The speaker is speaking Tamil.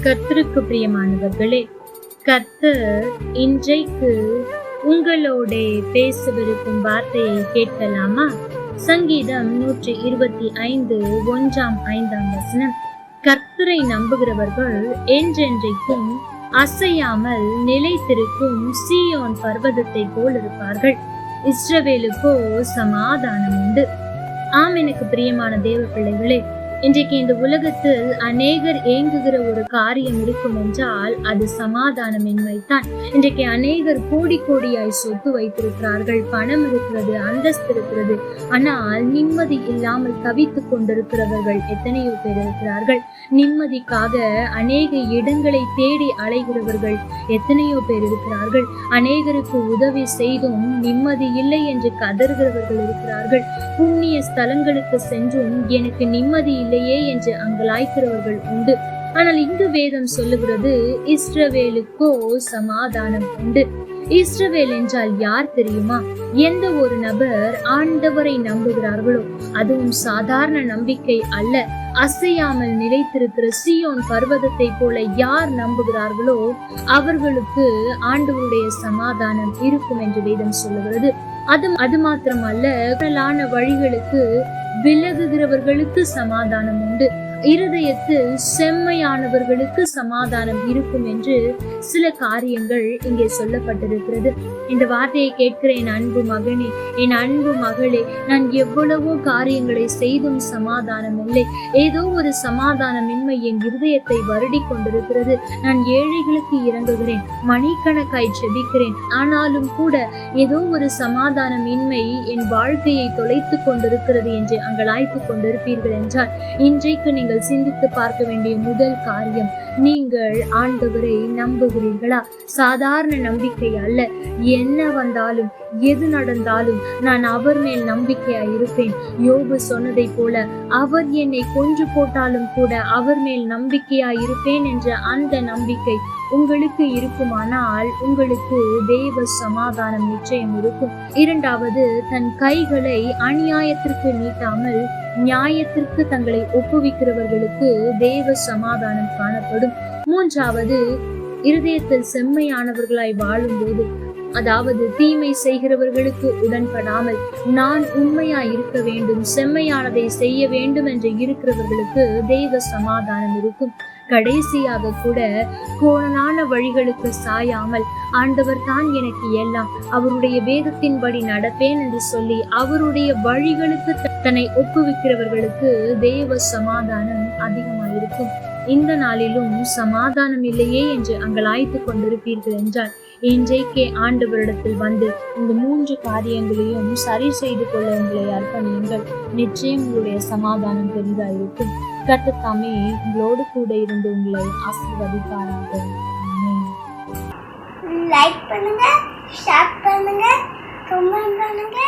கர்த்தருக்கு பிரியமானவர்களே கர்த்தர் இன்றைக்கு உங்களோட பேசவிருக்கும் வார்த்தையை கேட்கலாமா? சங்கீதம் நூற்றி இருபத்தி ஐந்து ஒன்றாம் ஐந்தாம் வசனம். கர்த்தரை நம்புகிறவர்கள் என்றென்றைக்கும் அசையாமல் நிலைத்திருக்கும் சீயோன் பர்வதத்தை போல் இருப்பார்கள். இஸ்ரவேலுக்கோ சமாதானம் உண்டு ஆம் எனக்கு பிரியமான தேவ பிள்ளைகளே இன்றைக்கு இந்த உலகத்தில் அநேகர் ஏங்குகிற ஒரு காரியம் இருக்கும் என்றால் அது சமாதானமின்மைத்தான் இன்றைக்கு அநேகர் கோடி கோடியாய் சொத்து வைத்திருக்கிறார்கள் பணம் இருக்கிறது அந்தஸ்து இருக்கிறது. ஆனால் நிம்மதி இல்லாமல் தவித்துக் கொண்டிருக்கிறவர்கள் எத்தனையோ பேர் இருக்கிறார்கள். நிம்மதிக்காக அநேக இடங்களை தேடி அலைகிறவர்கள் எத்தனையோ பேர் இருக்கிறார்கள். அநேகருக்கு உதவி செய்தும் நிம்மதி இல்லை என்று கதறுகிறவர்கள் இருக்கிறார்கள். புண்ணிய ஸ்தலங்களுக்கு சென்றும் எனக்கு நிம்மதி இல்லையே என்று அங்கலாய்க்கிறவர்கள் உண்டு. ஆனால் இங்கு வேதம் சொல்லுகிறது இஸ்ரவேலுக்கோ சமாதானம் உண்டு. இஸ்ரவேல் என்றால் யார் தெரியுமா? எந்த ஒரு நபர் ஆண்டவரை நம்புகிறார்களோ அதுவும் சாதாரண நம்பிக்கை அல்ல. அசையாமல் நிலைத்திருக்கிற சியோன் பர்வதத்தை போல யார் நம்புகிறார்களோ அவர்களுக்கு ஆண்டவருடைய சமாதானம் இருக்கும் என்று வேதம் சொல்லுகிறது. அது அது மாத்திரமல்ல கடலான வழிகளுக்கு விலகுகிறவர்களுக்கு சமாதானம் உண்டு இருதயத்தில் செம்மையானவர்களுக்கு சமாதானம் இருக்கும் என்று சில காரியங்கள் இங்கே சொல்லப்பட்டிருக்கிறது. இந்த வார்த்தையை கேட்கிற என் அன்பு மகனே என் அன்பு மகளே நான் எவ்வளவோ காரியங்களை செய்தும் சமாதானம் இல்லை. ஏதோ ஒரு சமாதானமின்மை என் இருதயத்தை வருடி கொண்டிருக்கிறது. நான் ஏழைகளுக்கு இறங்குகிறேன் மணிக்கணக்காய் செபிக்கிறேன் ஆனாலும் கூட ஏதோ ஒரு சமாதானமின்மை என் வாழ்க்கையை தொலைத்து கொண்டிருக்கிறது என்று அங்கலாய்த்து கொண்டிருப்பீர்கள் என்றால் இன்றைக்கு நீங்கள் சிந்தித்து பார்க்க வேண்டிய முதல் காரியம் நீங்கள் ஆண்டவரை நம்புகிறீர்களா? சாதாரண நம்பிக்கை அல்ல. என்ன வந்தாலும் எது நடந்தாலும் நான் அவர் மேல் நம்பிக்கையா இருப்பேன். யோபு சொன்னதை போல அவர் என்னை கொன்று போட்டாலும் கூட அவர் மேல் நம்பிக்கையா இருப்பேன் என்ற அந்த நம்பிக்கை உங்களுக்கு இருக்குமானால் உங்களுக்கு தேவ சமாதானம் நிச்சயம் இருக்கும். இரண்டாவது தன் கைகளை அநியாயத்திற்கு நீட்டாமல் நியாயத்திற்கு தங்களை ஒப்புவிக்கிறவர்களுக்கு தேவ சமாதானம் காணப்படும். மூன்றாவது இருதயத்தில் செம்மையானவர்களாய் வாழும்போது அதாவது தீமை செய்கிறவர்களுக்கு உடன்படாமல் நான் உண்மையா இருக்க வேண்டும் செம்மையானதை செய்ய வேண்டும் என்று இருக்கிறவர்களுக்கு தெய்வ சமாதானம் இருக்கும். கடைசியாக கூட கோணலான வழிகளுக்கு சாயாமல் ஆண்டவர் தான் எனக்கு எல்லாம் அவருடைய வேதத்தின்படி நடப்பேன் என்று சொல்லி அவருடைய வழிகளுக்கு தன்னை ஒப்புவிக்கிறவர்களுக்கு தேவ சமாதானம் அதிகமாயிருக்கும். இந்த நாளிலும் சமாதானம் இல்லையே என்று அங்கலாய்த்து கொண்டிருப்பீர்கள் என்றால் இன்றைக்கே ஆண்டவரிடத்தில் வந்து இந்த மூன்று காரியங்களையும் சரி செய்து கொள்ள உங்களை அர்ப்பணியுங்கள். நிச்சயம் உங்களுடைய சமாதானம் பெரிதாயிருக்கும். கட்டத்தாமே உங்களோடு கூட இருந்து உங்களை ஆசீர்வதிப்பாராக. லைக் பண்ணுங்க ஷேர் பண்ணுங்க கமெண்ட் பண்ணுங்க.